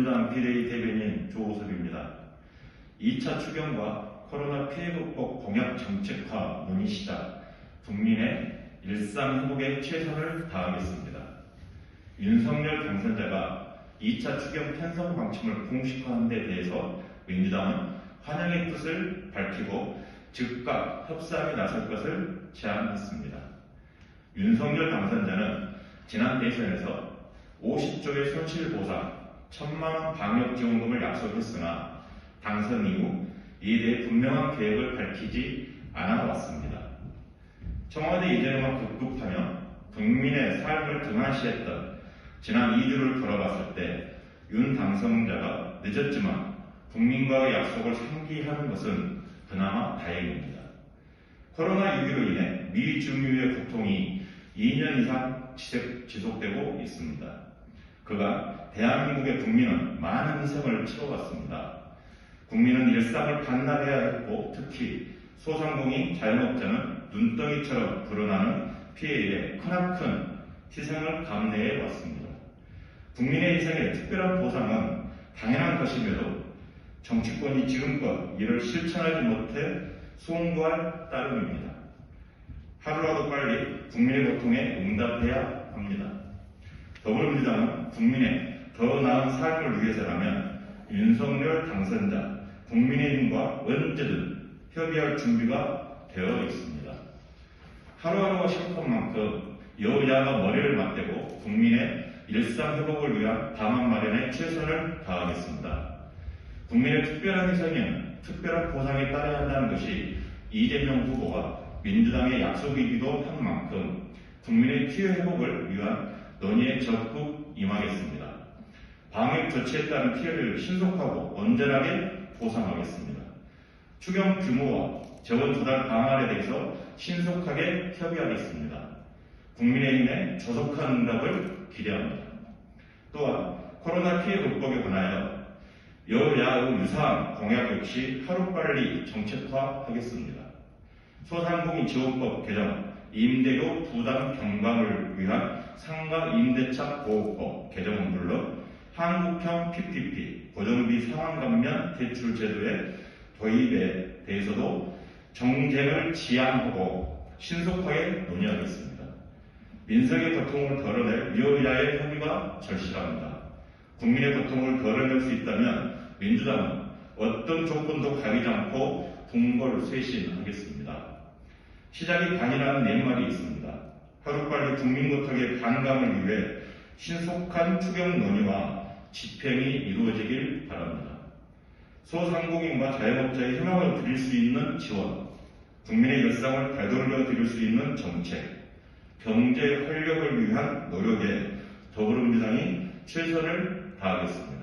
더불어민주당 비대위 대변인 조호섭입니다. 2차 추경과 코로나 피해 극복 공약 정책화 논의 시작, 국민의 일상 회복에 최선을 다하겠습니다. 윤석열 당선자가 2차 추경 편성 방침을 공식화한 데 대해서 민주당은 환영의 뜻을 밝히고 즉각 협상에 나설 것을 제안했습니다. 윤석열 당선자는 지난 대선에서 50조의 손실보상, 1 천만원 방역지원금을 약속했으나 당선 이후 이에 대해 분명한 계획을 밝히지 않아 왔습니다. 청와대 이전에만 급급하며 국민의 삶을 등한시했던 지난 2주를 돌아봤을 때 윤 당선자가 늦었지만 국민과의 약속을 상기하는 것은 그나마 다행입니다. 코로나19로 인해 미주민의 고통이 2년 이상 지속- 지속되고 있습니다. 그간 대한민국의 국민은 많은 희생을 치러왔습니다. 국민은 일상을 반납해야 했고 특히 소상공인 자영업자는 눈덩이처럼 불어나는 피해에 크나큰 희생을 감내해 왔습니다. 국민의 희생에 특별한 보상은 당연한 것임에도 정치권이 지금껏 이를 실천하지 못해 송구할 따름입니다. 하루라도 빨리 국민의 고통에 응답해야 합니다. 더불어민주당은 국민의 더 나은 삶을 위해서라면 윤석열 당선자 국민의힘과 언제든 협의할 준비가 되어 있습니다. 하루하루가 시급한 만큼 여야가 머리를 맞대고 국민의 일상 회복을 위한 방안 마련에 최선을 다하겠습니다. 국민의 특별한 희생에는 특별한 보상에 따라야 한다는 것이 이재명 후보와 민주당의 약속이기도 한 만큼 국민의 피해 회복을 위한 논의에 적극 임하겠습니다. 방역 조치에 따른 피해를 신속하고 온전하게 보상하겠습니다. 추경 규모와 재원 조달 방안에 대해서 신속하게 협의하겠습니다. 국민의힘의 조속한 응답을 기대합니다. 또한 코로나 피해 극복에 관하여 여야의 유사한 공약 역시 하루빨리 정책화하겠습니다. 소상공인 지원법 개정, 임대료 부담 경감을 위한 상가 임대차 보호법 개정은 물론 한국형 PPP, 고정비 상환 감면 대출 제도의 도입에 대해서도 정쟁을 지양하고 신속하게 논의하겠습니다. 민생의 고통을 덜어낼 여야의 협의가 절실합니다. 국민의 고통을 덜어낼 수 있다면 민주당은 어떤 조건도 가리지 않고 궁궐 쇄신하겠습니다. 시작이 반이라는 넷말이 있습니다. 하루빨리 국민 고통의 반감을 위해 신속한 추경 논의와 집행이 이루어지길 바랍니다. 소상공인과 자영업자의 희망을 드릴 수 있는 지원, 국민의 일상을 되돌려 드릴 수 있는 정책, 경제 활력을 위한 노력에 더불어민주당이 최선을 다하겠습니다.